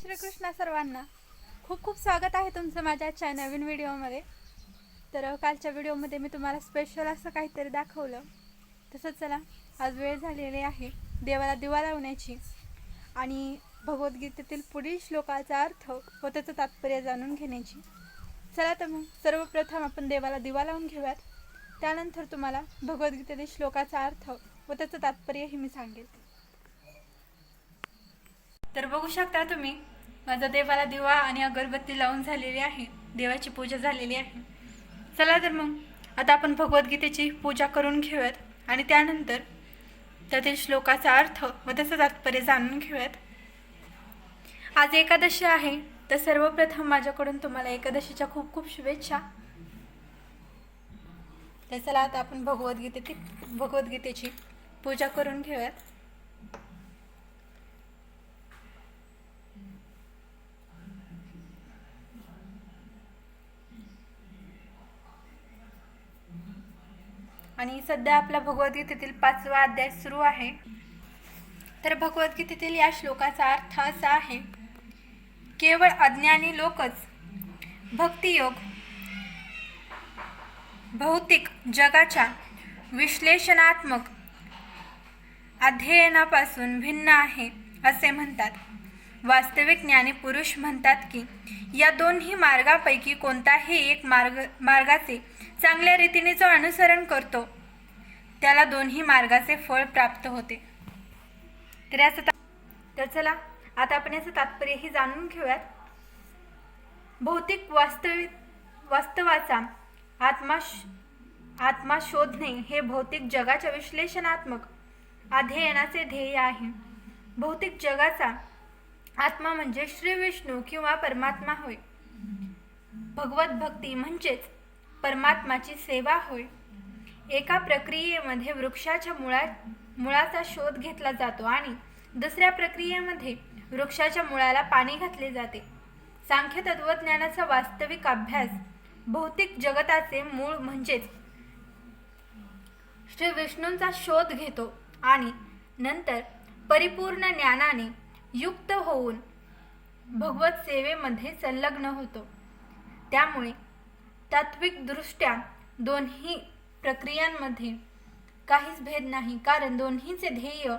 श्रीकृष्ण सर्वांना खूप खूप स्वागत आहे तुमचं माझ्या आजच्या नवीन व्हिडिओमध्ये. तर कालच्या व्हिडिओमध्ये मी तुम्हाला स्पेशल असं काहीतरी दाखवलं. तसंच चला आज वेळ झालेली आहे देवाला दिवा लावण्याची. आणि भगवद्गीतेतील पुढील श्लोकाचा अर्थ व त्याचं तात्पर्य जाणून घेण्याची. चला तर मग सर्वप्रथम आपण देवाला दिवा लावून घेऊयात. त्यानंतर तुम्हाला भगवद्गीतेतील श्लोकाचा अर्थ व त्याचं तात्पर्यही मी सांगेल. तर बघू शकता तुम्ही माझा देवाला दिवा आणि अगरबत्ती लावून झालेली आहे. देवाची पूजा झालेली आहे. चला तर मग आता आपण भगवद्गीतेची पूजा करून घेऊयात आणि त्यानंतर त्यातील श्लोकाचा अर्थ व त्याचं तात्पर्य जाणून घेऊयात. आज एकादशी आहे तर सर्वप्रथम माझ्याकडून तुम्हाला एकादशीच्या खूप खूप शुभेच्छा. तर चला आता आपण भगवद्गीतेची भगवद्गीतेची पूजा करून घेऊयात. आणि सध्या आपला भगवद्गीतेतील पाचवा अध्याय सुरू आहे. तर भगवद्गीतेतील या श्लोकाचा अर्थ असा आहे केवळ अज्ञानी लोकच भक्तियोग भौतिक जगाच्या विश्लेषणात्मक अध्ययनापासून भिन्न आहे असे म्हणतात. वास्तविक ज्ञानी पुरुष म्हणतात की या दोन्ही मार्गापैकी कोणताही एक मार्ग मार्गाचे चांगल्या रीतीने जो अनुसरण करतो त्याला दोन्ही मार्गाचे फळ प्राप्त होते. तर याचं तर चला आता आपण याचं तात्पर्यही जाणून घेऊयात. भौतिक वास्तविक वास्तवाचा आत्मा श- आत्मा शोधणे हे भौतिक जगाच्या विश्लेषणात्मक अध्ययनाचे ध्येय आहे. भौतिक जगाचा आत्मा म्हणजे श्री विष्णू किंवा परमात्मा होय. भगवत भक्ती म्हणजेच परमात्माची सेवा होय. एका प्रक्रियेमध्ये वृक्षाच्या मुळा मुळाचा शोध घेतला जातो आणि दुसऱ्या प्रक्रियेमध्ये वृक्षाच्या मुळाला पाणी घातले जाते. सांख्य तत्वज्ञानाचा वास्तविक अभ्यास भौतिक जगताचे मूळ म्हणजेच श्री विष्णूंचा शोध घेतो आणि नंतर परिपूर्ण ज्ञानाने युक्त होऊन भगवत सेवेमध्ये संलग्न होतो. त्यामुळे तात्विकदृष्ट्या दोन्ही प्रक्रियांमध्ये काहीच भेद नाही. कारण दोन्हीचे ध्येय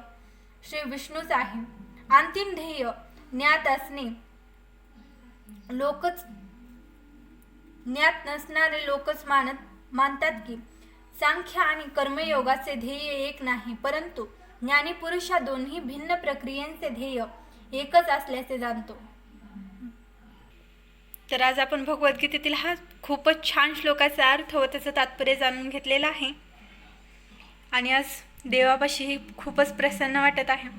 श्री विष्णूच आहे अंतिम ध्येय ज्ञात असणे. लोकच ज्ञात नसणारे लोकच मानत मानतात की सांख्य आणि कर्मयोगाचे ध्येय एक नाही. परंतु ज्ञानी पुरुष दोन्ही भिन्न प्रक्रियांचे ध्येय एकच असल्याचे जाणतो. तर आज आपण भगवद्गीतेतील हा खूपच छान श्लोकाचा अर्थ व त्याचं तात्पर्य जाणून घेतलेला आहे. आणि आज देवापाशीही खूपच प्रसन्न वाटत आहे.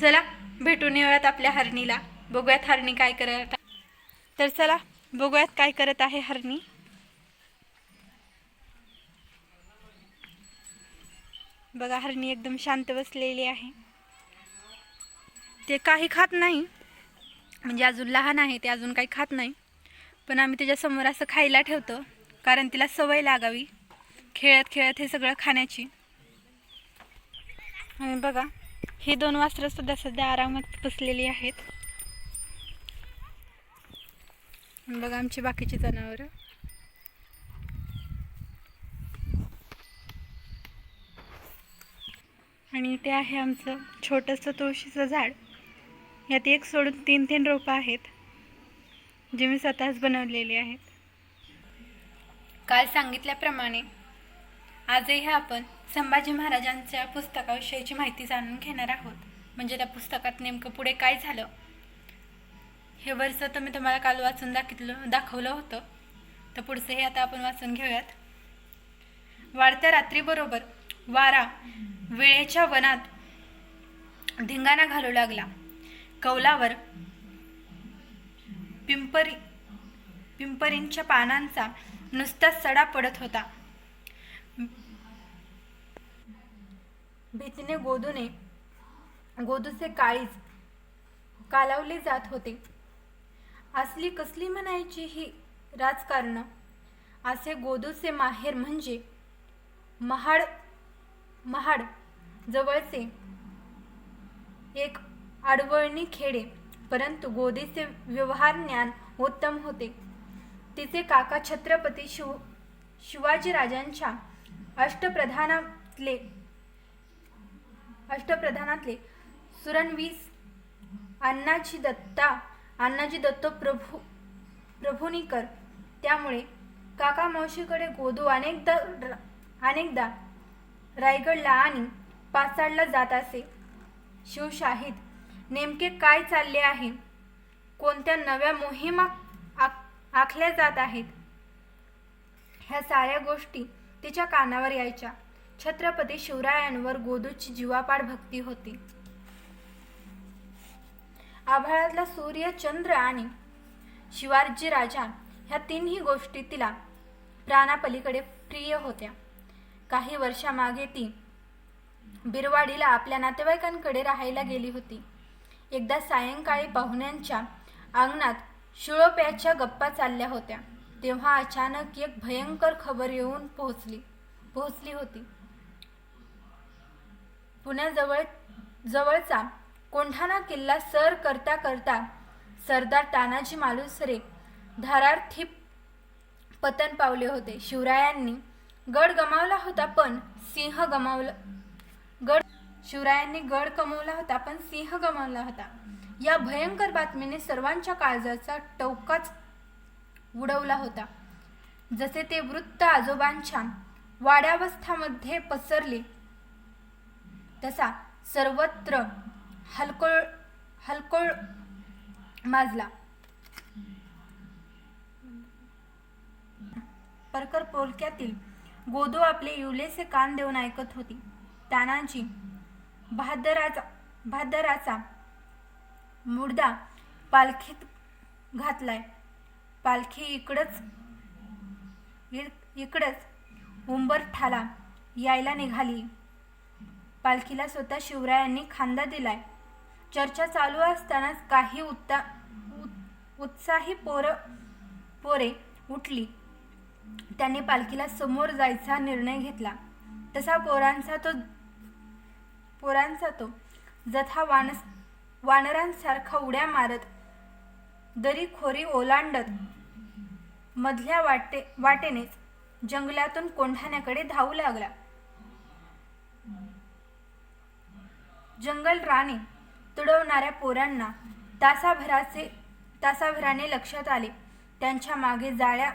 चला भेटून येऊयात आपल्या हरणीला. बघूयात हरणी काय करत आहे. तर चला बघूयात काय करत आहे हरणी. बघा हरणी एकदम शांत बसलेली आहे. ते काही खात नाही. म्हणजे अजून लहान आहे ते अजून काही खात नाही. पण आम्ही त्याच्यासमोर असं खायला ठेवतो कारण तिला सवय लागावी. खेळत खेळत हे सगळं खाण्याची. आणि बघा ही दोन वासरं सुद्धा सध्या आरामात बसलेली आहेत. बघा आमची बाकीची जनावरं. आणि ते आहे आमचं छोटंसं तुळशीचं झाड. यात एक सोडून तीन तीन रोपं आहेत जे मी स्वतःच बनवलेली आहेत. काल सांगितल्याप्रमाणे आजही आपण संभाजी महाराजांच्या पुस्तकाविषयीची माहिती जाणून घेणार आहोत. म्हणजे त्या पुस्तकात नेमकं पुढे काय झालं? हे वर्ष तर मी तुम्हाला काल वाचून दाखितलं दाखवलं होतं. तर पुढचं हे आता आपण वाचून घेऊयात. वाढत्या रात्रीबरोबर वारा वेळेच्या वनात धिंगाणा घालू लागला. कौलावर पिंपरी पिंपरींच्या पानांचा नुसताच सडा पडत होता. भीतीने गोदूने गोदूचे काळीज कालावले जात होते. असली कसली म्हणायची ही राजकारण? असे गोदूचे माहेर म्हणजे महाड महाड जवळचे एक आडवळणी खेडे परंतु गोदीचे व्यवहार ज्ञान उत्तम होते. तिचे काका छत्रपती शिव शिवाजीराजांच्या अष्टप्रधानातले अष्टप्रधानातले सुरणवीस अण्णाजी दत्ता अण्णाजी दत्त प्रभू प्रभुनीकर. त्यामुळे काका मावशीकडे गोदू अनेकदा अनेकदा रायगडला आणि पाचाडला जात असे. शिवशाहीत नेमके काय चालले आहे? कोणत्या नव्या मोहिमा आख आखल्या जात आहेत? ह्या साऱ्या गोष्टी तिच्या कानावर यायच्या. छत्रपती शिवरायांवर गोदूची जीवापाड भक्ती होती. आभाळातला सूर्य चंद्र आणि शिवाजी राजा ह्या तिन्ही गोष्टी तिला प्राणापलीकडे प्रिय होत्या. काही वर्षामागे ती बिरवाडीला आपल्या नातेवाईकांकडे राहायला गेली होती. एकदा सायंकाळी पाहुण्यांच्या अंगणात शिळोप्याच्या गप्पा चालल्या होत्या. तेव्हा अचानक एक भयंकर खबर येऊन पोहोचली. पोहोचली होती. पुण्याजवळ जवळचा कोंढाणा किल्ला सर करता करता सरदार तानाजी मालुसरे धारार्थी पतन पावले होते. शिवरायांनी गड गमावला होता पण सिंह गमावला गड शिवरायांनी गड कमवला होता पण सिंह गमावला होता. या भयंकर बातमीने सर्वांच्या काळजाचा टवकाच उडवला होता. जसे ते वृत्त आजोबांच्या वाड्यावस्थामध्ये पसरले तसा सर्वत्र हलकोळ हलकोळ माजला. परकर पोलक्यातील गोदो आपले युलेसे कान देऊन ऐकत होती. तानाजी बहादराचा बहादराचा मुर्दा पालखीत घातलाय. पालखी इकडंच इड- इकडंच उंबरठाला यायला निघाली. पालखीला स्वतः शिवरायांनी खांदा दिलाय. चर्चा चालू असतानाच काही उत्ता उत- उत्साही पोर पोरे उठली. त्यांनी पालखीला समोर जायचा निर्णय घेतला. तसा पोरांचा तो पोरांचा तो. जथा वानस वानरांसारखा उड्या मारत दरी खोरी ओलांडत मधल्या वाटे वाटेनेच जंगलातून कोंढाण्याकडे धावू लागला. जंगल राणे तुडवणाऱ्या पोरांना तासाभराचे तासाभराने लक्षात आले. त्यांच्या मागे जाळ्या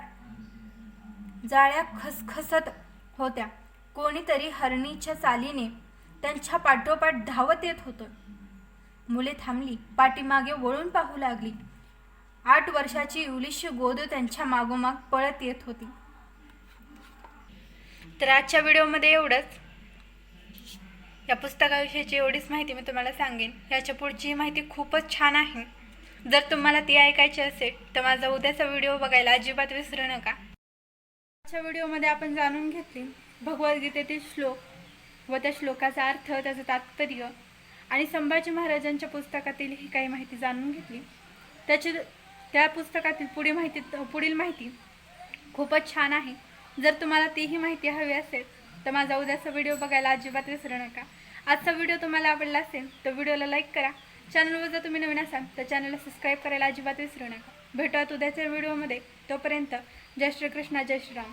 जाळ्या खसखसत होत्या. कोणीतरी हरणीच्या चालीने त्यांच्या पाठोपाठ धावत येत होतं. मुले थांबली पाठीमागे वळून पाहू लागली. आठ वर्षाची युलिशी गोद त्यांच्या मागोमाग पळत येत होती. तर आजच्या व्हिडिओमध्ये एवढंच. या पुस्तकाविषयीची एवढीच माहिती मी तुम्हाला सांगेन. याच्या पुढची माहिती खूपच छान आहे. जर तुम्हाला ती ऐकायची असेल तर माझा उद्याचा व्हिडिओ बघायला अजिबात विसरू नका. आजच्या व्हिडिओमध्ये आपण जाणून घेतली. भगवद्गीतेतील श्लोक. व त्या श्लोकाचा अर्थ त्याचं तात्पर्य आणि संभाजी महाराजांच्या पुस्तकातील ही काही माहिती जाणून घेतली. त्याची त्या पुस्तकातील पुढील माहिती पुढील माहिती खूपच छान आहे. जर तुम्हाला तीही माहिती हवी असेल तर माझा उद्याचा व्हिडिओ बघायला अजिबात विसरू नका. आजचा व्हिडिओ तुम्हाला आवडला असेल तर व्हिडिओला लाईक करा. चॅनलवर जर तुम्ही नवीन असाल तर चॅनलला सबस्क्राईब करायला अजिबात विसरू नका. भेटूयात उद्याच्या व्हिडिओमध्ये. तोपर्यंत जय श्रीकृष्ण जय श्रीराम.